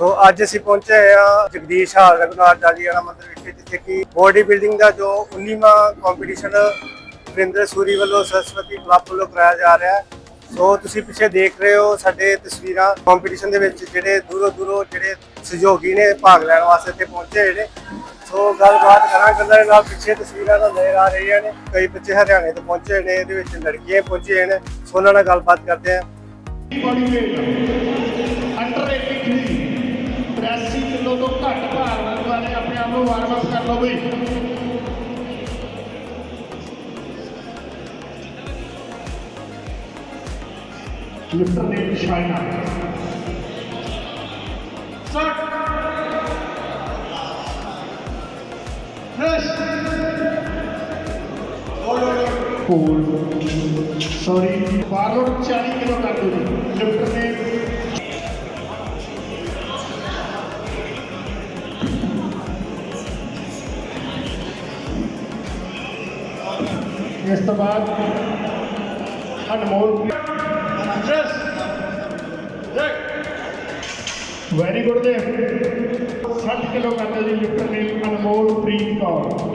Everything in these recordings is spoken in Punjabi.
ਸੋ ਅੱਜ ਅਸੀਂ ਪਹੁੰਚੇ ਹਾਂ ਜਗਦੀਸ਼ ਹਾਲ ਰਘੁਨਾਥ ਜਾਲੀਆਣਾ ਮੰਦਿਰ ਵਿਖੇ, ਜਿੱਥੇ ਕਿ ਬੋਡੀ ਬਿਲਡਿੰਗ ਦਾ ਜੋ 19ਵਾਂ ਕੰਪੀਟੀਸ਼ਨ ਵਰਿੰਦਰ ਸੂਰੀ ਵੱਲੋਂ ਸਰਸਵਤੀ ਕਲੱਬ ਵੱਲੋਂ ਕਰਾਇਆ ਜਾ ਰਿਹਾ ਹੈ। ਸੋ ਤੁਸੀਂ ਪਿੱਛੇ ਦੇਖ ਰਹੇ ਹੋ ਸਾਡੇ ਤਸਵੀਰਾਂ ਕੰਪੀਟੀਸ਼ਨ ਦੇ ਵਿੱਚ, ਜਿਹੜੇ ਦੂਰੋਂ ਦੂਰੋਂ ਜਿਹੜੇ ਸਹਿਯੋਗੀ ਨੇ ਭਾਗ ਲੈਣ ਵਾਸਤੇ ਇੱਥੇ ਪਹੁੰਚੇ ਹੋਏ ਨੇ। ਸੋ ਗੱਲਬਾਤ ਕਰਾਂ, ਗੱਲਾਂ ਨਾਲ ਪਿੱਛੇ ਤਸਵੀਰਾਂ ਤਾਂ ਨਜ਼ਰ ਆ ਰਹੀਆਂ ਨੇ। ਕਈ ਬੱਚੇ ਹਰਿਆਣੇ ਤੋਂ ਪਹੁੰਚੇ ਨੇ, ਇਹਦੇ ਵਿੱਚ ਲੜਕੀਆਂ ਪਹੁੰਚੀਆਂ ਨੇ। ਸੋ ਉਹਨਾਂ ਨਾਲ ਗੱਲਬਾਤ ਕਰਦੇ ਹਾਂ। ਅੰਡਰ 83 83 ਕਿਲੋ ਤੋਂ ਘੱਟ ਭਾਰ ਵਾਲੇ ਆਪਣੇ ਆਪ ਨੂੰ ਵਾਰਮ ਅਪ ਕਰ ਲਓ ਬਈ ਲਿਫਟਰ ਨੇ ਸ਼ਾਈਨਾ ਸਟ ਫਰੈਸ਼ ਹੋਲਡ ਸੌਰੀ ਬਾਰੋਂ 40 ਕਿਲੋ ਕਰ ਦਿਓ ਜੀ ਲਿਫਟਰ ਨੇ ਇਸ ਤੋਂ ਬਾਅਦ ਅਨਮੋਲ ਵੈਰੀ ਗੁੱਡ ਦੇ 60 ਕਿਲੋ ਕਰਦੇ ਜੀ ਲਿਫਟਰ ਨੇ ਅਨਮੋਲ ਪ੍ਰੀਤ ਕੌਰ।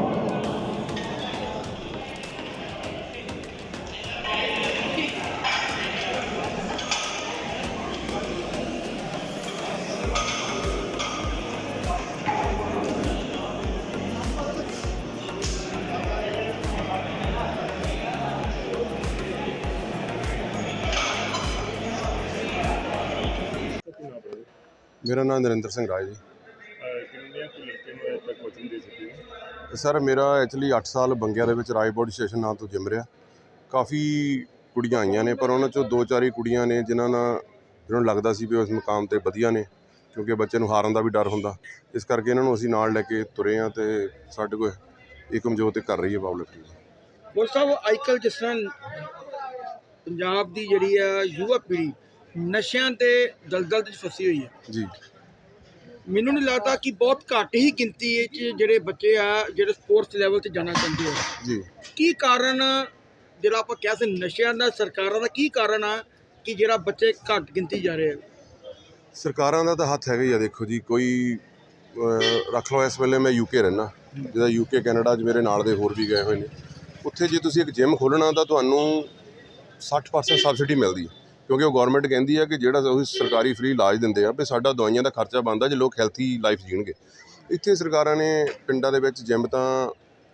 ਮੇਰਾ ਨਾਮ ਨਰਿੰਦਰ ਸਿੰਘ ਰਾਏ ਜੀ। ਕਿੰਨੀਆਂ ਕੁ ਲੜਕੇ ਨੂੰ ਤੱਕ ਕੋਚਿੰਗ ਦੇ ਸਕਦੇ ਹੋ? ਤੇ ਸਰ ਮੇਰਾ ਐਕਚੁਅਲੀ 8 ਸਾਲ ਬੰਗਿਆ ਦੇ ਵਿੱਚ ਰਾਏਬੋਰਡ ਸਟੇਸ਼ਨ ਨਾਂ ਤੋਂ ਜਿਮ ਰਿਹਾ। ਕਾਫੀ ਕੁੜੀਆਂ ਆਈਆਂ ਨੇ ਪਰ ਉਹਨਾਂ ਚੋਂ ਦੋ ਚਾਰ ਹੀ ਕੁੜੀਆਂ ਨੇ ਜਿਨ੍ਹਾਂ ਨਾਲ ਜਿਹਨਾਂ ਨੂੰ ਲੱਗਦਾ ਸੀ ਵੀ ਉਸ ਮੁਕਾਮ ਤੇ ਵਧੀਆ ਨੇ ਕਿਉਂਕਿ ਬੱਚੇ ਨੂੰ ਹਾਰਨ ਦਾ ਵੀ ਡਰ ਹੁੰਦਾ। ਇਸ ਕਰਕੇ ਇਹਨਾਂ ਨੂੰ ਅਸੀਂ ਨਾਲ ਲੈ ਕੇ ਤੁਰੇ ਆ ਤੇ ਸਾਡੇ ਕੋਲ ਇਹ ਕਮਜ਼ੋਰ ਤੇ ਕਰ ਰਹੀ ਹੈ ਪਾਵਰਲਿਫਟਿੰਗ ਗੁਰ ਸਾਹਿਬ ਅੱਜਕੱਲ ਜਿਸ ਤਰ੍ਹਾਂ ਪੰਜਾਬ ਦੀ ਜਿਹੜੀ ਆ ਯੁਵਾ ਪੀੜ੍ਹੀ ਨਸ਼ਿਆਂ ਤੇ ਦਲਦਲ ਵਿੱਚ ਫਸੀ ਹੋਈ ਹੈ। ਜੀ। ਮੈਨੂੰ ਨਹੀਂ ਲੱਗਦਾ ਕਿ ਬਹੁਤ ਘੱਟ ਹੀ ਗਿਣਤੀ ਵਿੱਚ ਜਿਹੜੇ ਬੱਚੇ ਆ ਜਿਹੜੇ ਸਪੋਰਟਸ ਲੈਵਲ ਤੇ ਜਾਣਾ ਚਾਹੁੰਦੇ ਆ। ਜੀ। ਕੀ ਕਾਰਨ ਜਿਹੜਾ ਆਪਾਂ ਕਹਿ ਸਕਦੇ ਨਸ਼ਿਆਂ ਦਾ ਸਰਕਾਰਾਂ ਦਾ ਕੀ ਕਾਰਨ ਆ ਕਿ ਜਿਹੜਾ ਬੱਚੇ ਘੱਟ ਗਿਣਤੀ ਜਾ ਰਹੇ ਆ? ਸਰਕਾਰਾਂ ਦਾ ਤਾਂ ਹੱਥ ਹੈਗਾ ਹੀ ਆ ਦੇਖੋ ਜੀ ਕੋਈ ਰੱਖ ਲਓ ਇਸ ਵੇਲੇ ਮੈਂ ਯੂਕੇ ਰਹਿਣਾ ਜਿਹਦਾ ਯੂਕੇ ਕੈਨੇਡਾ 'ਚ ਮੇਰੇ ਨਾਲ ਦੇ ਹੋਰ ਵੀ ਗਏ ਹੋਏ ਨੇ। ਉੱਥੇ ਜੇ ਤੁਸੀਂ ਇੱਕ ਜਿਮ ਖੋਲ੍ਹਣਾ ਤਾਂ ਤੁਹਾਨੂੰ 60% ਸਬਸਿਡੀ ਮਿਲਦੀ ਹੈ ਕਿਉਂਕਿ ਉਹ ਗਵਰਨਮੈਂਟ ਕਹਿੰਦੀ ਹੈ ਕਿ ਜਿਹੜਾ ਉਹ ਸਰਕਾਰੀ ਫ੍ਰੀ ਇਲਾਜ ਦਿੰਦੇ ਆ ਵੀ ਸਾਡਾ ਦਵਾਈਆਂ ਦਾ ਖਰਚਾ ਬਣਦਾ ਜੇ ਲੋਕ ਹੈਲਥੀ ਲਾਈਫ ਜੀਣਗੇ। ਇੱਥੇ ਸਰਕਾਰਾਂ ਨੇ ਪਿੰਡਾਂ ਦੇ ਵਿੱਚ ਜਿਮ ਤਾਂ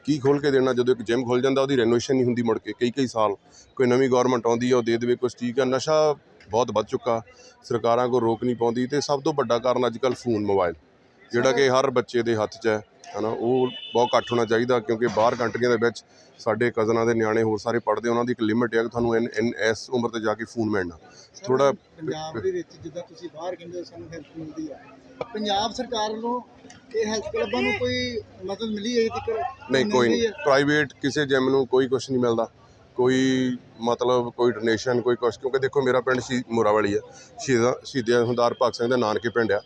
ਕੀ ਖੋਲ ਕੇ ਦੇਣਾ? ਜਦੋਂ ਇੱਕ ਜਿਮ ਖੁੱਲ ਜਾਂਦਾ ਉਹਦੀ ਰੈਨੋਵੇਸ਼ਨ ਨਹੀਂ ਹੁੰਦੀ ਮੁੜ ਕੇ ਕਈ ਕਈ ਸਾਲ। ਕੋਈ ਨਵੀਂ ਗਵਰਨਮੈਂਟ ਆਉਂਦੀ ਆ ਉਹ ਦੇ ਦੇਵੇ ਕੁਛ ਠੀਕ ਆ ਨਸ਼ਾ ਬਹੁਤ ਵੱਧ ਚੁੱਕਾ। ਸਰਕਾਰਾਂ ਕੋ ਰੋਕ ਨਹੀਂ ਪਾਉਂਦੀ ਤੇ ਸਭ ਤੋਂ ਵੱਡਾ ਕਾਰਨ ਅੱਜ ਕੱਲ੍ਹ ਫੋਨ ਮੋਬਾਈਲ ਜਿਹੜਾ ਕਿ ਹਰ ਬੱਚੇ ਦੇ ਹੱਥ 'ਚ ਹੈ। ਹਨਾ ਉਹ ਬਹੁਤ ਘੱਟ ਹੋਣਾ ਚਾਹੀਦਾ ਕਿਉਂਕਿ ਬਾਹਰ ਕੰਟਰੀਆਂ ਦੇ ਵਿੱਚ ਸਾਡੇ ਕਜ਼ਨਾਂ ਦੇ ਨਿਆਣੇ ਹੋਰ ਸਾਰੇ ਪੜ੍ਹਦੇ ਉਹਨਾਂ ਦੀ ਇੱਕ ਲਿਮਿਟ ਹੈ ਕਿ ਤੁਹਾਨੂੰ ਇਨ ਇਨ ਇਸ ਉਮਰ ਤੇ ਜਾ ਕੇ ਫੋਨ ਮਿਲਣਾ। ਥੋੜਾ ਪੰਜਾਬ ਦੇ ਵਿੱਚ ਜਿੱਦਾਂ ਤੁਸੀਂ ਬਾਹਰ ਕਹਿੰਦੇ ਹੋ ਸਾਨੂੰ ਹੈਲਪ ਮਿਲਦੀ ਆ। ਪੰਜਾਬ ਸਰਕਾਰ ਵੱਲੋਂ ਇਹ ਹੈਲਥ ਕਲੱਬਾਂ ਨੂੰ ਕੋਈ ਮਦਦ ਮਿਲੀ ਹੈ ਅਜੇ ਤੱਕ ਨਹੀਂ ਕੋਈ ਨਹੀਂ। ਪ੍ਰਾਈਵੇਟ ਕਿਸੇ ਜਿਮ ਨੂੰ ਕੋਈ ਕੁਝ ਨਹੀਂ ਮਿਲਦਾ। ਕੋਈ ਮਤਲਬ ਕੋਈ ਡੋਨੇਸ਼ਨ ਕੋਈ ਕੁਛ, ਕਿਉਂਕਿ ਦੇਖੋ ਮੇਰਾ ਪਿੰਡ ਸ਼ੀ, ਮੋਰਾਵਾਲੀ ਹੈ ਸ਼ਹੀਦਾਂ ਸ਼ਹੀਦਾਂ ਹੁੰਦਾਰ ਭਗਤ ਸਿੰਘ ਦਾ ਨਾਨਕੇ ਪਿੰਡ ਆ।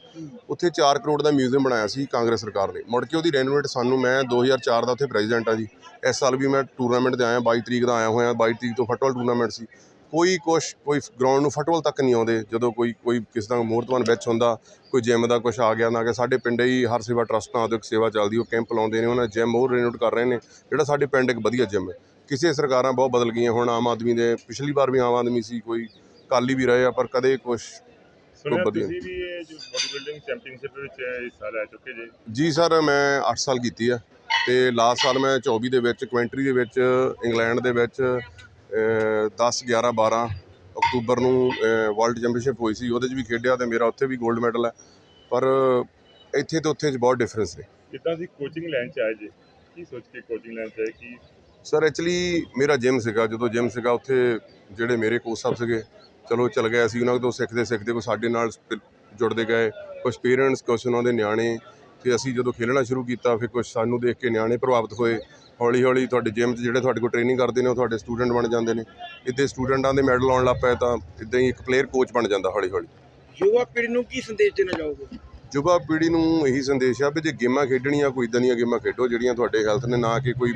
ਉੱਥੇ 4 ਕਰੋੜ ਦਾ ਮਿਊਜ਼ੀਅਮ ਬਣਾਇਆ ਸੀ ਕਾਂਗਰਸ ਸਰਕਾਰ ਨੇ। ਮੁੜ ਕੇ ਉਹਦੀ ਰੈਨੋਵੇਟ ਸਾਨੂੰ ਮੈਂ 2004 ਦਾ ਉੱਥੇ ਪ੍ਰੈਜ਼ੀਡੈਂਟ ਆ ਜੀ। ਇਸ ਸਾਲ ਵੀ ਮੈਂ ਟੂਰਨਾਮੈਂਟ ਤੇ ਆਇਆ 22 ਤਰੀਕ ਦਾ ਆਇਆ ਹੋਇਆ 22 ਤਰੀਕ ਤੋਂ ਫੁੱਟਬਾਲ ਟੂਰਨਾਮੈਂਟ ਸੀ। ਕੋਈ ਕੁਛ, ਕੋਈ ਗਰਾਊਂਡ ਨੂੰ ਫੁੱਟਬਾਲ ਤੱਕ ਨਹੀਂ ਆਉਂਦੇ। ਜਦੋਂ ਕੋਈ ਕੋਈ ਕਿਸੇ ਦਾ ਮੂਰਤਵਾਨ ਵਿੱਚ ਹੁੰਦਾ, ਕੋਈ ਜਿਮ ਦਾ ਕੁਛ ਆ ਗਿਆ, ਨਾ ਕਿ ਸਾਡੇ ਪਿੰਡੇ ਹੀ ਹਰ ਸੇਵਾ ਟਰਸਟ ਨਾਲ ਇੱਕ ਸੇਵਾ ਚੱਲਦੀ, ਉਹ ਕੈਂਪ ਲਾਉਂਦੇ ਨੇ, ਉਹਨਾਂ ਜਿਮ ਹੋਰ ਰੈਨੋਵੇਟ ਕਰ ਰਹੇ ਨੇ। ਜਿਹੜਾ ਸਾਡੇ ਪਿੰਡ ਇੱਕ ਵਧੀਆ ਜਿਮ ਹੈ। ਕਿਸੇ ਸਰਕਾਰਾਂ ਬਹੁਤ ਬਦਲ ਗਈਆਂ। ਹੁਣ ਆਮ ਆਦਮੀ ਦੇ ਪਿਛਲੀ ਵਾਰ ਵੀ ਆਮ ਆਦਮੀ ਸੀ ਕੋਈ ਕਾਲੀ ਵੀ ਰਹੇ ਆ ਪਰ ਕਦੇ ਕੁਛ ਸੁਣਿਆ ਵਧੀਆ। ਤੁਸੀਂ ਵੀ ਇਹ ਜੋ ਬੋਡੀ ਬਿਲਡਿੰਗ ਚੈਂਪੀਅਨਸ਼ਿਪ ਵਿੱਚ ਹਿੱਸਾ ਲੈ ਚੁੱਕੇ ਜੇ? ਜੀ ਸਰ ਮੈਂ 8 ਸਾਲ ਕੀਤੀ ਆ ਤੇ ਲਾਸਟ ਸਾਲ ਮੈਂ 24 ਦੇ ਵਿੱਚ ਕਵੈਂਟਰੀ ਦੇ ਵਿੱਚ ਇੰਗਲੈਂਡ ਦੇ ਵਿੱਚ 10 11 12 ਅਕਤੂਬਰ ਨੂੰ ਵਰਲਡ ਚੈਂਪੀਅਨਸ਼ਿਪ ਹੋਈ ਸੀ। ਉਹਦੇ 'ਚ ਵੀ ਖੇਡਿਆ ਤੇ ਮੇਰਾ ਉੱਥੇ ਵੀ 골ਡ ਮੈਡਲ ਹੈ ਪਰ ਇੱਥੇ ਤੇ ਉੱਥੇ 'ਚ ਬਹੁਤ ਡਿਫਰੈਂਸ ਨੇ। ਕਿੱਦਾਂ ਦੀ ਕੋਚਿੰਗ ਲੈਣ ਚ ਆਏ ਜੇ? ਕੀ ਸੋਚ ਕੇ ਕੋਚਿੰਗ ਲੈਣ ਚ ਆਏ? ਕੀ ਸਰ ਐਕਚੁਅਲੀ ਮੇਰਾ ਜਿਮ ਸੀਗਾ ਜਦੋਂ ਜਿਮ ਸੀਗਾ ਉੱਥੇ ਜਿਹੜੇ ਮੇਰੇ ਕੋਚ ਸਾਹਿਬ ਸੀਗੇ ਚਲੋ ਚਲ ਗਏ ਅਸੀਂ ਉਹਨਾਂ ਤੋਂ ਸਿੱਖਦੇ ਸਿੱਖਦੇ ਕੋਈ ਸਾਡੇ ਨਾਲ ਜੁੜਦੇ ਗਏ ਕੁਝ ਪੇਰੈਂਟਸ ਕੁਛ ਉਹਨਾਂ ਦੇ ਨਿਆਣੇ ਤੇ ਅਸੀਂ ਜਦੋਂ ਖੇਲਣਾ ਸ਼ੁਰੂ ਕੀਤਾ ਫਿਰ ਕੁਝ ਸਾਨੂੰ ਦੇਖ ਕੇ ਨਿਆਣੇ ਪ੍ਰਭਾਵਿਤ ਹੋਏ। ਹੌਲੀ ਹੌਲੀ ਤੁਹਾਡੇ ਜਿਮ 'ਚ ਜਿਹੜੇ ਤੁਹਾਡੇ ਕੋਲ ਟ੍ਰੇਨਿੰਗ ਕਰਦੇ ਨੇ ਉਹ ਤੁਹਾਡੇ ਸਟੂਡੈਂਟ ਬਣ ਜਾਂਦੇ ਨੇ। ਇੱਥੇ ਸਟੂਡੈਂਟਾਂ ਦੇ ਮੈਡਲ ਆਉਣ ਲੱਗ ਪਏ ਤਾਂ ਇਦਾਂ ਹੀ ਇੱਕ ਪਲੇਅਰ ਕੋਚ ਬਣ ਜਾਂਦਾ ਹੌਲੀ ਹੌਲੀ ਯੁਵਾ ਪੀੜ੍ਹੀ ਨੂੰ ਕੀ ਸੰਦੇਸ਼ ਦੇਣਾ ਚਾਹੋਗੇ? ਯੁਵਾ ਪੀੜ੍ਹੀ ਨੂੰ ਇਹੀ ਸੰਦੇਸ਼ ਆ ਵੀ ਜੇ ਗੇਮਾਂ ਖੇਡਣੀਆਂ ਕੋਈ ਇਦਾਂ ਦੀਆਂ ਗੇਮਾਂ ਖੇਡੋ ਜਿਹੜੀਆਂ ਤੁਹਾਡੇ ਹੈਲਥ ਨੇ ਨਾ ਕਿ ਕੋਈ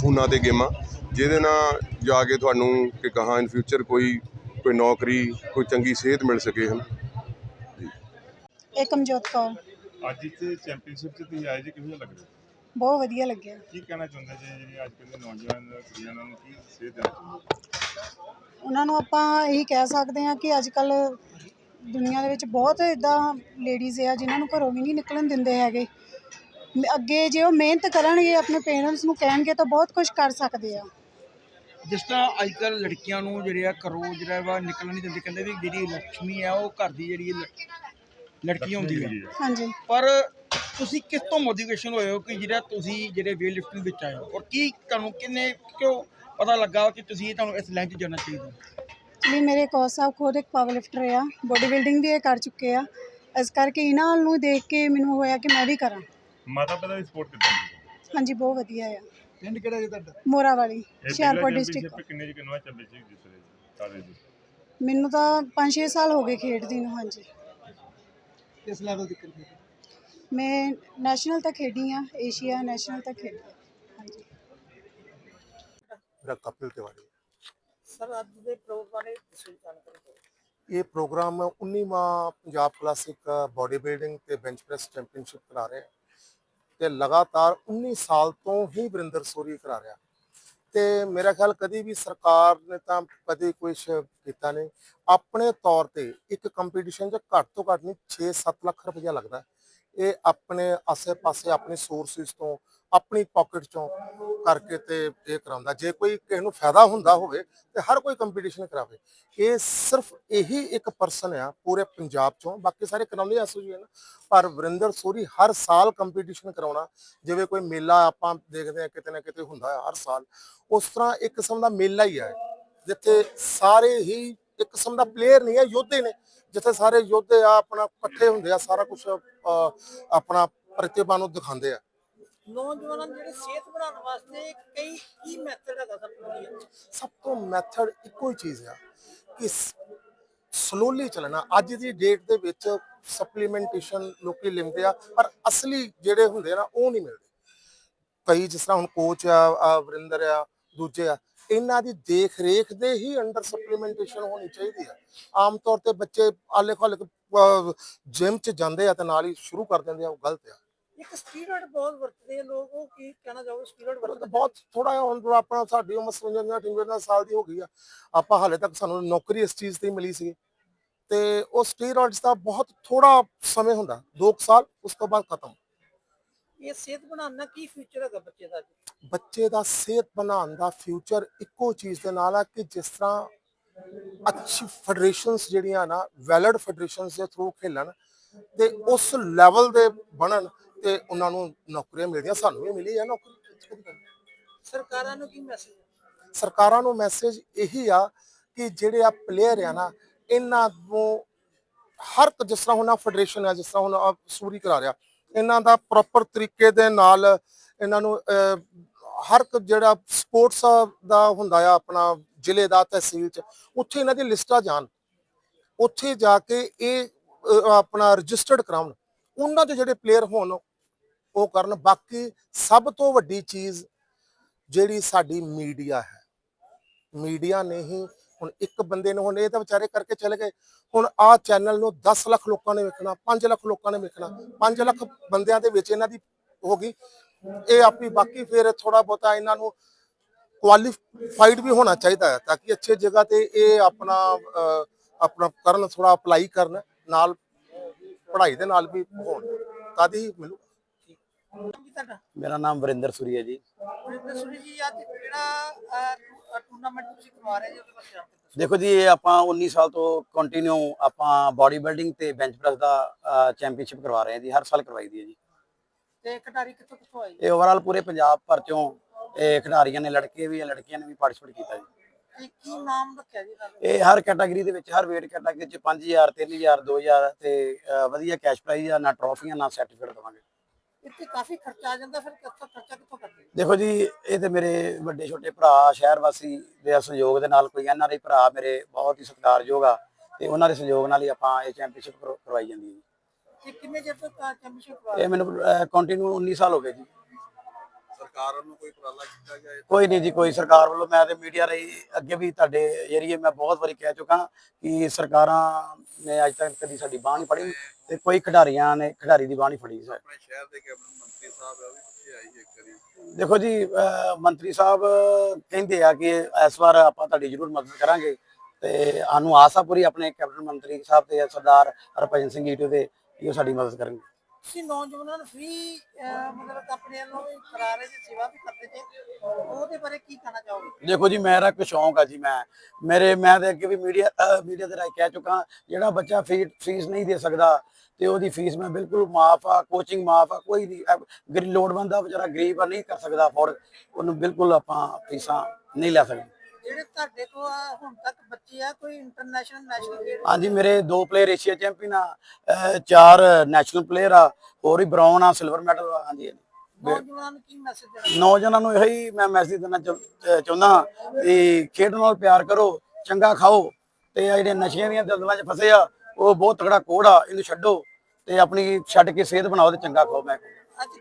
ਫੋਨਾਂ ਤੇ ਗੇਮਾਂ ਜਿਹਦੇ ਨਾਲ ਜਾ ਕੇ ਤੁਹਾਨੂੰ ਕਿ ਕਹਾਂ ਇਨ ਫਿਊਚਰ ਕੋਈ ਕੋਈ ਨੌਕਰੀ ਕੋਈ ਚੰਗੀ ਸਿਹਤ ਮਿਲ ਸਕੇ ਹਨ। ਏਕਮਜੋਤ ਕੌਰ ਅੱਜ ਇੱਥੇ ਚੈਂਪੀਅਨਸ਼ਿਪ 'ਚ ਤੁਸੀਂ ਆਏ ਜੀ ਕਿਵੇਂ ਲੱਗ ਰਿਹਾ? ਬਹੁਤ ਵਧੀਆ ਲੱਗਿਆ। ਕੀ ਕਹਿਣਾ ਚਾਹੁੰਦੇ ਜੀ ਜਿਹੜੀ ਅੱਜ ਕੱਲ੍ਹ ਦੇ ਨੌਜਵਾਨ ਕੁੜੀਆਂ ਨੂੰ ਕੀ ਸੇਧ ਦੇਣਾ ਚਾਹੁੰਦੇ? ਉਹਨਾਂ ਨੂੰ ਆਪਾਂ ਇਹੀ ਕਹਿ ਸਕਦੇ ਹਾਂ ਕਿ ਅੱਜ ਕੱਲ ਦੁਨੀਆ ਦੇ ਵਿੱਚ ਬਹੁਤ ਇਦਾਂ ਲੇਡੀਜ਼ ਆ ਜਿਨ੍ਹਾਂ ਨੂੰ ਘਰੋਂ ਵੀ ਨਹੀਂ ਨਿਕਲਣ ਦਿੰਦੇ ਹੈਗੇ। ਅੱਗੇ ਜੇ ਉਹ ਮਿਹਨਤ ਕਰਨਗੇ ਆਪਣੇ ਪੇਰੈਂਟਸ ਨੂੰ ਕਹਿਣਗੇ ਤਾਂ ਬਹੁਤ ਕੁਝ ਕਰ ਸਕਦੇ ਆ। ਜਿਸ ਤਰ੍ਹਾਂ ਅੱਜ ਕੱਲ੍ਹ ਲੜਕੀਆਂ ਨੂੰ ਜਿਹੜੇ ਆ ਘਰੋਂ ਜਿਹੜਾ ਵਾ ਨਿਕਲਣ ਨਹੀਂ ਦਿੰਦੇ ਕਹਿੰਦੇ ਵੀ ਜਿਹੜੀ ਲక్ష్ਮੀ ਆ ਉਹ ਘਰ ਦੀ ਜਿਹੜੀ ਲ- ਲੜਕੀ ਹੁੰਦੀ ਆ। ਹਾਂਜੀ। ਪਰ ਤੁਸੀਂ ਕਿਸ ਤੋਂ ਮੋਟੀਵੇਸ਼ਨ ਹੋਏ ਹੋ ਕਿ ਜਿਹੜਾ ਤੁਸੀਂ ਜਿਹੜੇ ਵੇਟ ਲਿਫਟਿੰਗ ਵਿੱਚ ਆਏ ਹੋ? ਔਰ ਕੀ ਤੁਹਾਨੂੰ ਕਿੰਨੇ ਕਿਉਂ ਪਤਾ ਲੱਗਾ ਕਿ ਤੁਸੀਂ ਤੁਹਾਨੂੰ ਇਸ ਲਾਈਨ 'ਚ ਜਾਣਾ ਚਾਹੀਦਾ? ਲਈ ਮੇਰੇ ਕੋਚ ਸਾਹਿਬ ਖੁਦ ਇੱਕ ਪਾਵਰ ਲਿਫਟਰ ਆ। ਬੋਡੀ ਬਿਲਡਿੰਗ ਵੀ ਇਹ ਕਰ ਚੁੱਕੇ ਆ। ਇਸ ਕਰਕੇ ਇਹਨਾਂ ਨੂੰ ਦੇਖ ਕੇ ਮੈਨੂੰ ਹੋਇਆ ਕਿ ਮੈਂ ਵੀ ਕਰਾਂ। ਮਾਤਾ ਪਿਤਾ ਦੀ ਸਪੋਰਟ ਕਿੱਦਾਂ ਦੀ ਹਾਂਜੀ ਬਹੁਤ ਵਧੀਆ ਆ। ਪਿੰਡ ਕਿਹੜਾ ਜੀ ਤੁਹਾਡਾ? ਮੋਰਾ ਵਾਲੀ ਹੁਸ਼ਿਆਰਪੁਰ ਡਿਸਟ੍ਰਿਕਟ ਕਿੰਨੇ ਚ ਕਿੰਨਾ ਚੈਂਪੀਅਨਸ਼ਿਪ ਜਿੱਤ ਰਹੇ ਜੀ ਸਾਰੇ ਜੀ ਮੈਨੂੰ ਤਾਂ 5-6 ਸਾਲ ਹੋ ਗਏ ਖੇਡਦੀ ਨੂੰ ਹਾਂਜੀ। ਕਿਸ ਲੈਵਲ ਤੱਕ ਖੇਡੇ? ਮੈਂ ਨੈਸ਼ਨਲ ਤੱਕ ਖੇਡੀ ਆ ਏਸ਼ੀਆ ਨੈਸ਼ਨਲ ਤੱਕ ਖੇਡੀ ਆ। ਹਾਂਜੀ। ਮੇਰਾ ਕਪਿਲ ਤਿਵਾੜੀ। ਸਰ ਅੱਜ ਦੇ ਪ੍ਰੋਗਰਾਮ ਬਾਰੇ ਤੁਸੀਂ ਜਾਣਕਾਰੀ ਦਿਓ। ਇਹ ਪ੍ਰੋਗਰਾਮ 19ਵਾਂ ਪੰਜਾਬ ਕਲਾਸਿਕ ਬਾਡੀ ਬਿਲਡਿੰਗ ਤੇ ਬੈਂਚ ਪ੍ਰੈਸ ਚੈਂਪੀਅਨਸ਼ਿਪ ਕਰਾ ਰਹੇ ਆ। ਤੇ ਲਗਾਤਾਰ 19 ਸਾਲ ਤੋਂ ਹੀ ਵਰਿੰਦਰ ਸੋਰੀ ਕਰਾ ਰਿਹਾ। ਤੇ ਮੇਰਾ ਖਿਆਲ ਕਦੀ ਵੀ ਸਰਕਾਰ ਨੇ ਤਾਂ ਕਦੇ ਕੁਝ ਕੀਤਾ ਨਹੀਂ। ਆਪਣੇ ਤੌਰ ਤੇ ਇੱਕ ਕੰਪੀਟੀਸ਼ਨ 'ਚ ਘੱਟ ਤੋਂ ਘੱਟ ਨਹੀਂ 6-7 ਲੱਖ ਰੁਪਇਆ ਲੱਗਦਾ। ਇਹ ਆਪਣੇ ਆਸੇ-ਪਾਸੇ, ਆਪਣੇ ਸੋਰਸਿਸ ਤੋਂ ਆਪਣੀ ਪਾਕਟ ਚੋਂ ਕਰਕੇ ਤੇ ਇਹ ਕਰਾਉਂਦਾ। ਜੇ ਕੋਈ ਕਿਸੇ ਨੂੰ ਫਾਇਦਾ ਹੁੰਦਾ ਹੋਵੇ ਤੇ ਹਰ ਕੋਈ ਕੰਪੀਟੀਸ਼ਨ ਕਰਾਵੇ। ਇਹ ਸਿਰਫ ਇਹੀ ਇੱਕ ਪਰਸਨ ਆ ਪੂਰੇ ਪੰਜਾਬ ਚੋਂ। ਬਾਕੀ ਸਾਰੇ ਕਰਾਉਂਦੇ ਐਸੋਸੀਏਸ਼ਨ ਪਰ ਵਰਿੰਦਰ ਸੋਰੀ ਹਰ ਸਾਲ ਕੰਪੀਟੀਸ਼ਨ ਕਰਾਉਣਾ, ਜਿਵੇਂ ਕੋਈ ਮੇਲਾ ਆਪਾਂ ਦੇਖਦੇ ਆ, ਕਿਤੇ ਨਾ ਕਿਤੇ ਹੁੰਦਾ ਹੈ ਹਰ ਸਾਲ। ਉਸ ਤਰ੍ਹਾਂ ਇੱਕ ਕਿਸਮ ਦਾ ਮੇਲਾ ਹੀ ਆ ਜਿੱਥੇ ਸਾਰੇ ਹੀ ਇੱਕ ਕਿਸਮ ਦਾ ਪਲੇਅਰ ਨਹੀਂ ਹੈ ਯੋਧੇ ਨੇ। ਜਿੱਥੇ ਸਾਰੇ ਯੋਧੇ ਆ, ਆਪਣਾ ਇਕੱਠੇ ਹੁੰਦੇ ਆ, ਸਾਰਾ ਕੁਝ ਆਪਣਾ ਪ੍ਰਤਿਭਾ ਨੂੰ ਦਿਖਾਉਂਦੇ ਆ। ਨੌਜਵਾਨਾਂ ਦੀ ਜਿਹੜੀ ਸਿਹਤ ਬਣਾਉਣ ਵਾਸਤੇ ਕਈ ਕੀ ਮੈਥਡ ਹੈਗਾ ਸਭ ਤੋਂ ਵਧੀਆ? ਸਭ ਤੋਂ ਮੈਥਡ ਇੱਕੋ ਹੀ ਚੀਜ਼ ਆ ਕਿ ਸਲੋਲੀ ਚੱਲਣਾ। ਅੱਜ ਦੀ ਡੇਟ ਦੇ ਵਿੱਚ ਸਪਲੀਮੈਂਟੇਸ਼ਨ ਲੋਕੀ ਲੈਂਦੇ ਆ, ਪਰ ਅਸਲੀ ਜਿਹੜੇ ਹੁੰਦੇ ਨਾ, ਉਹ ਨਹੀਂ ਮਿਲਦੇ। ਕਈ ਜਿਸ ਤਰ੍ਹਾਂ ਹੁਣ ਕੋਚ ਆ ਵਰਿੰਦਰ ਆ, ਦੂਜੇ ਆ, ਇਹਨਾਂ ਦੀ ਦੇਖ ਰੇਖ ਦੇ ਹੀ ਅੰਡਰ ਸਪਲੀਮੈਂਟੇਸ਼ਨ ਹੋਣੀ ਚਾਹੀਦੀ ਆ। ਆਮ ਤੌਰ ਤੇ ਬੱਚੇ ਆਲੇ ਖਾਲੇ ਜਿਮ ਚ ਜਾਂਦੇ ਆ ਤੇ ਨਾਲ ਹੀ ਸ਼ੁਰੂ ਕਰ ਦਿੰਦੇ ਆ, ਉਹ ਗਲਤ ਆ। ਇੱਕ ਸਟੀਰੋਇਡ ਬਹੁਤ ਵਰਤਦੇ ਆ ਲੋਕ ਉਹ ਕੀ ਕਹਿਣਾ ਚਾਹੋਗੇ ਸਟੀਰੋਇਡ ਵਰਤਦੇ ਬਹੁਤ ਥੋੜਾ ਜਿਹਾ ਹੁਣ ਆਪਣਾ ਸਾਡੀ ਉਮਰ 55 58 ਸਾਲ ਦੀ ਹੋ ਗਈ ਆ ਆਪਾਂ ਹਾਲੇ ਤੱਕ ਸਾਨੂੰ ਨੌਕਰੀ ਇਸ ਚੀਜ਼ ਤੇ ਮਿਲੀ ਸੀ ਤੇ ਉਹ ਸਟੀਰੋਇਡਸ ਦਾ ਬਹੁਤ ਥੋੜਾ ਸਮੇਂ ਹੁੰਦਾ 2 ਸਾਲ ਉਸ ਤੋਂ ਬਾਅਦ ਖਤਮ। ਇਹ ਸਿਹਤ ਬਣਾਉਣ ਦਾ ਕੀ ਫਿਊਚਰ ਹੈਗਾ ਬੱਚੇ ਦਾ ਬੱਚੇ ਦਾ ਸਿਹਤ ਬਣਾਉਣ ਦਾ ਫਿਊਚਰ ਇੱਕੋ ਚੀਜ਼ ਦੇ ਨਾਲ ਆ ਕਿ ਜਿਸ ਤਰ੍ਹਾਂ ਅੱਛੀ ਫੈਡਰੇਸ਼ਨਸ ਜਿਹੜੀਆਂ ਨਾ ਵੈਲਿਡ ਫੈਡਰੇਸ਼ਨਸ ਦੇ ਥਰੂ ਖੇਲਣ ਤੇ ਉਸ ਲੈਵਲ ਦੇ ਬਣਨ ਤੇ ਉਹਨਾਂ ਨੂੰ ਨੌਕਰੀਆਂ ਮਿਲਦੀਆਂ ਸਾਨੂੰ ਵੀ ਮਿਲੀ ਆ ਨੌਕਰੀ। ਸਰਕਾਰਾਂ ਨੂੰ ਕੀ ਮੈਸੇਜ ਸਰਕਾਰਾਂ ਨੂੰ ਮੈਸੇਜ ਇਹੀ ਆ ਕਿ ਜਿਹੜੇ ਆ ਪਲੇਅਰ ਆ ਨਾ ਇਹਨਾਂ ਨੂੰ ਹਰ ਜਿਸ ਤਰ੍ਹਾਂ ਹੁਣ ਫੈਡਰੇਸ਼ਨ ਆ ਜਿਸ ਤਰ੍ਹਾਂ ਹੁਣ ਆਹ ਸੂਰੀ ਕਰਾ ਰਿਹਾ ਇਹਨਾਂ ਦਾ ਪ੍ਰੋਪਰ ਤਰੀਕੇ ਦੇ ਨਾਲ ਇਹਨਾਂ ਨੂੰ ਹਰ ਜਿਹੜਾ ਸਪੋਰਟਸ ਦਾ ਹੁੰਦਾ ਆ ਆਪਣਾ ਜ਼ਿਲ੍ਹੇ ਦਾ ਤਹਿਸੀਲ ਚ ਉੱਥੇ ਇਹਨਾਂ ਦੀ ਲਿਸਟਾਂ ਜਾਣ। ਉੱਥੇ ਜਾ ਕੇ ਇਹ ਆਪਣਾ ਰਜਿਸਟਰਡ ਕਰਾਉਣ। ਉਹਨਾਂ ਦੇ ਜਿਹੜੇ ਪਲੇਅਰ ਹੋਣ ਉਹ ਕਰਨ। ਬਾਕੀ ਸਭ ਤੋਂ ਵੱਡੀ ਚੀਜ਼ ਜਿਹੜੀ ਸਾਡੀ ਮੀਡੀਆ ਹੈ। ਮੀਡੀਆ ਨੇ ਹੀ ਹੁਣ ਇੱਕ ਬੰਦੇ ਨੂੰ ਹੁਣ ਇਹ ਤਾਂ ਵਿਚਾਰੇ ਕਰਕੇ ਚਲੇ ਗਏ। ਹੁਣ ਆਹ ਚੈਨਲ ਨੂੰ 10 ਲੱਖ ਲੋਕਾਂ ਨੇ ਵੇਖਣਾ 5 ਲੱਖ ਲੋਕਾਂ ਨੇ ਵੇਖਣਾ 5 ਲੱਖ ਬੰਦਿਆਂ ਦੇ ਵਿੱਚ ਇਹਨਾਂ ਦੀ ਹੋ ਗਈ। ਇਹ ਆਪੀ ਬਾਕੀ ਫਿਰ ਥੋੜਾ ਬਹੁਤਾ ਇਹਨਾਂ ਨੂੰ ਕੁਆਲੀਫਾਈਡ ਵੀ ਹੋਣਾ ਚਾਹੀਦਾ ਹੈ ਤਾਂ ਕਿ ਅੱਛੇ ਜਗ੍ਹਾ ਤੇ ਇਹ ਆਪਣਾ ਆਪਣਾ ਕਰਨ ਥੋੜਾ ਅਪਲਾਈ ਕਰਨ, ਨਾਲ ਪੜ੍ਹਾਈ ਦੇ ਨਾਲ ਵੀ ਹੋਣ। ਤਦ ਹੀ ਮਿਲੂ? ਤੁਹਾਡਾ? ਮੇਰਾ ਨਾਮ ਵਰਿੰਦਰ ਸੂਰੀ ਹੈ ਜੀ। ਵਰਿੰਦਰ ਸੁਰੀ ਜੀ ਅੱਜ ਜਿਹੜਾ ਟੂਰਨਾਮੈਂਟ ਤੁਸੀਂ ਕਰਵਾ ਰਹੇ ਜੀ ਉਹਦੇ ਬਾਰੇ ਦੇਖੋ ਜੀ ਇਹ ਆਪਾਂ 19 ਸਾਲ ਤੋਂ ਕੰਟੀਨਿਊ ਆਪਾਂ ਬਾਡੀ ਬਿਲਡਿੰਗ ਤੇ ਬੈਂਚ ਪ੍ਰੈਸ ਦਾ ਚੈਂਪੀਅਨਸ਼ਿਪ ਕਰਵਾ ਰਹੇ ਹਾਂ ਜੀ ਹਰ ਸਾਲ ਕਰਵਾਈ ਦੀ ਹੈ ਜੀ। ਤੇ ਖਿਡਾਰੀ ਕਿੱਥੋਂ ਕਿੱਥੋਂ ਆਏ? ਇਹ ਓਵਰਆਲ ਪੂਰੇ ਪੰਜਾਬ ਭਰ ਚੋਂ ਇਹ ਖਿਡਾਰੀਆਂ ਨੇ ਲੜਕੇ ਵੀ ਲੜਕੀਆਂ ਨੇ ਵੀ ਪਾਰਟਿਸਿਪੇਟ ਕੀਤਾ ਜੀ। ਕੀ ਨਾਮ ਰੱਖਿਆ ਜੀ ਇਹ ਹਰ ਕੈਟਾਗਰੀ ਦੇ ਵਿੱਚ ਹਰ weight ਕੈਟਾਗਰੀ ਚ 5000 3000 2000 ਤੇ ਵਧੀਆ ਕੈਸ਼ ਪ੍ਰਾਈਜ਼ ਆ ਨਾ ਟਰੋਫੀਆਂ ਨਾ ਸਰਟੀਫਿਕੇਟ ਦਵਾਂਗੇ। ਇੱਥੇ ਕਾਫੀ ਖਰਚਾ ਆ ਜਾਂਦਾ ਫਿਰ ਕਿੱਥੋਂ ਖਰਚਾ ਕਿੱਥੋਂ ਕਰਦੇ? ਹੋ? ਦੇਖੋ ਜੀ ਇਹ ਤੇ ਮੇਰੇ ਵੱਡੇ ਛੋਟੇ ਭਰਾ ਸ਼ਹਿਰ ਵਾਸੀ ਦੇ ਸਹਿਯੋਗ ਦੇ ਨਾਲ ਕੋਈ ਐਨਆਰਆਈ ਭਰਾ ਮੇਰੇ ਬਹੁਤ ਹੀ ਸਤਿਕਾਰਯੋਗ ਆ ਤੇ ਉਹਨਾਂ ਦੇ ਸਹਿਯੋਗ ਨਾਲ ਹੀ ਆਪਾਂ ਇਹ ਚੈਂਪੀਅਨਸ਼ਿਪ ਕਰਵਾਈ ਜਾਂਦੀ ਹੈ ਜੀ। ਤੇ ਕਿੰਨੇ ਚਿਰ ਤੋਂ ਚੈਂਪੀਅਨਸ਼ਿਪ ਕਰਵਾ ਇਹ ਮੈਨੂੰ ਕੰਟੀਨਿਊ 19 ਸਾਲ ਹੋ ਗਏ ਜੀ। ਸਰਕਾਰ ਵੱਲੋਂ ਕੋਈ ਉਪਰਾਲਾ ਕੀਤਾ ਗਿਆ ਕੋਈ ਨਹੀਂ ਜੀ ਕੋਈ ਸਰਕਾਰ ਵੱਲੋਂ ਮੈਂ ਤੇ ਮੀਡੀਆ ਰਾਹੀਂ ਅੱਗੇ ਵੀ ਤੁਹਾਡੇ ਜਰੀਏ ਮੈਂ ਬਹੁਤ ਵਾਰੀ ਕਹਿ ਚੁੱਕਾ ਕਿ ਸਰਕਾਰਾਂ ਨੇ ਅੱਜ ਤੱਕ ਕਦੀ ਸਾਡੀ ਬਾਂਹ ਨਹੀਂ ਫੜੀ। ਤੇ ਕੋਈ ਖਿਡਾਰੀਆਂ ਨੇ ਖਿਡਾਰੀ ਦੀ ਬਾਹ ਨਹੀਂ ਫੜੀ ਸਰ। ਆਪਣੇ ਸ਼ਹਿਰ ਦੇ ਕੈਬਨਿਟ ਮੰਤਰੀ ਸਾਹਿਬ ਆ ਉਹ ਵੀ ਪਿੱਛੇ ਆਈ ਸੀ ਇੱਕ ਵਾਰੀ। ਦੇਖੋ ਜੀ ਮੰਤਰੀ ਸਾਹਿਬ ਕਹਿੰਦੇ ਆ ਕਿ ਇਸ ਵਾਰ ਆਪਾਂ ਤੁਹਾਡੀ ਜ਼ਰੂਰ ਮਦਦ ਕਰਾਂਗੇ ਤੇ ਸਾਨੂੰ ਆਸ ਆ ਪੂਰੀ ਆਪਣੇ ਕੈਬਨਿਟ ਮੰਤਰੀ ਸਾਹਿਬ ਤੇ ਸਰਦਾਰ ਹਰਭਜਨ ਸਿੰਘ ਈਟੂ ਦੇ ਕਿ ਉਹ ਸਾਡੀ ਮਦਦ ਕਰਨਗੇ। ਤੁਸੀਂ ਨੌਜਵਾਨਾਂ ਨੂੰ ਫ੍ਰੀ ਮਤਲਬ ਆਪਣੇ ਵੱਲੋਂ ਵੀ ਕਰਾ ਰਹੇ ਜੀ ਸੇਵਾ ਵੀ ਕਰਦੇ ਜੇ ਉਹਦੇ ਬਾਰੇ ਕੀ ਕਹਿਣਾ ਚਾਹੋਗੇ? ਦੇਖੋ ਜੀ ਮੇਰਾ ਇੱਕ ਸ਼ੌਂਕ ਆ ਜੀ ਮੈਂ। ਮੇਰੇ ਮੈਂ ਤੇ ਅੱਗੇ ਵੀ ਮੀਡੀਆ ਮੀਡੀਆ ਦੇ ਰਾਹੀਂ ਕਹਿ ਚੁੱਕਾ ਜਿਹੜਾ ਬੱਚਾ ਫੀਸ ਨਹੀਂ ਦੇ ਸਕਦਾ ਤੇ ਉਹਦੀ ਫੀਸ ਮੈਂ ਬਿਲਕੁਲ ਮਾਫ ਆ ਕੋਚਿੰਗ ਮਾਫ ਆ ਕੋਈ ਨਹੀਂ ਲੋੜਵੰਦ ਆ ਵਿਚਾਰਾ ਗਰੀਬ ਆ ਨਹੀਂ ਕਰ ਸਕਦਾ ਅਫੋਰਡ ਉਹਨੂੰ ਬਿਲਕੁਲ ਆਪਾਂ ਫੀਸਾਂ ਨਹੀਂ ਲੈ ਸਕਦੇ। ਜਿਹੜੇ ਤੁਹਾਡੇ ਕੋਲ ਆ ਹੁਣ ਤੱਕ ਬੱਚੇ ਆ ਕੋਈ ਇੰਟਰਨੈਸ਼ਨਲ ਨੈਸ਼ਨਲ ਖੇਡ ਹਾਂਜੀ ਮੇਰੇ ਦੋ ਪਲੇਅਰ ਏਸ਼ੀਆ ਚੈਂਪੀਅਨ ਆ ਚਾਰ ਨੈਸ਼ਨਲ ਪਲੇਅਰ ਆ ਹੋਰ ਵੀ ਬ੍ਰਾਊਨ ਆ ਸਿਲਵਰ ਮੈਡਲ ਆ ਹਾਂਜੀ। ਨੌਜਵਾਨਾਂ ਨੂੰ ਕੀ ਮੈਸੇਜ ਦੇਣਾ? ਨੌਜਵਾਨਾਂ ਨੂੰ ਇਹੀ ਮੈਂ ਮੈਸੇਜ ਦੇਣਾ ਚਾਹੁੰਦਾ ਕਿ ਖੇਡ ਨਾਲ ਪਿਆਰ ਕਰੋ ਚੰਗਾ ਖਾਓ ਤੇ ਜਿਹੜੇ ਨਸ਼ਿਆਂ ਦੀਆਂ ਦਲਦਲਾਂ 'ਚ ਫਸੇ ਆ ਉਹ ਬਹੁਤ ਤਗੜਾ ਕੋੜ ਆ, ਇਹਨੂੰ ਛੱਡੋ ਤੇ ਆਪਣੀ ਛੱਡ ਕੇ ਸਿਹਤ ਬਣਾਓ ਤੇ ਚੰਗਾ ਖਾਓ, ਮੈਂ